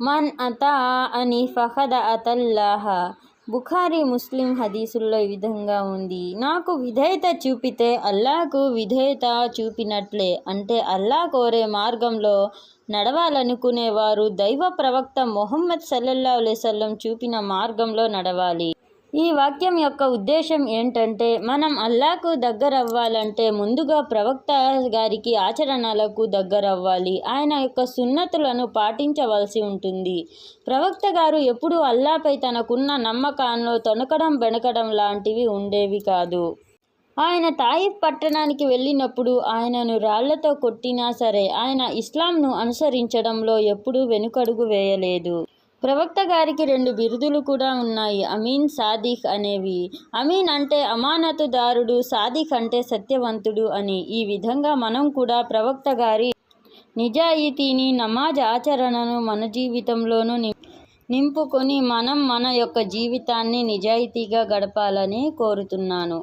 మన్ అతా అని ఫహద అతల్లాహ. బుఖారీ ముస్లిం హదీసుల్లో ఈ విధంగా ఉంది. నాకు విధేయత చూపితే అల్లాకు విధేయత చూపినట్లే. అంటే అల్లా కోరే మార్గంలో నడవాలనుకునేవారు దైవ ప్రవక్త మొహమ్మద్ సల్లల్లా అలైవల్లం చూపిన మార్గంలో నడవాలి. ఈ వాక్యం యొక్క ఉద్దేశం ఏంటంటే మనం అల్లాకు దగ్గరవ్వాలంటే ముందుగా ప్రవక్త గారికి ఆచరణలకు దగ్గరవ్వాలి. ఆయన యొక్క సున్నతులను పాటించవలసి ఉంటుంది. ప్రవక్త గారు ఎప్పుడూ అల్లాపై తనకున్న నమ్మకాల్లో తొణకడం బెణకడం లాంటివి ఉండేవి కాదు. ఆయన తాయిఫ్ పట్టణానికి వెళ్ళినప్పుడు ఆయనను రాళ్ళతో కొట్టినా సరే ఆయన ఇస్లాంను అనుసరించడంలో ఎప్పుడూ వెనుకడుగు వేయలేదు. ప్రవక్త గారికి రెండు బిరుదులు కూడా ఉన్నాయి. అమీన్ సాదిక్ అనేవి. అమీన్ అంటే అమానతుదారుడు సాదిక్ అంటే సత్యవంతుడు అని. ఈ విధంగా మనం కూడా ప్రవక్త గారి నిజాయితీని నమాజ్ ఆచరణను మన జీవితంలోనూ నింపుకొని మనం మన యొక్క జీవితాన్ని నిజాయితీగా గడపాలని కోరుతున్నాను.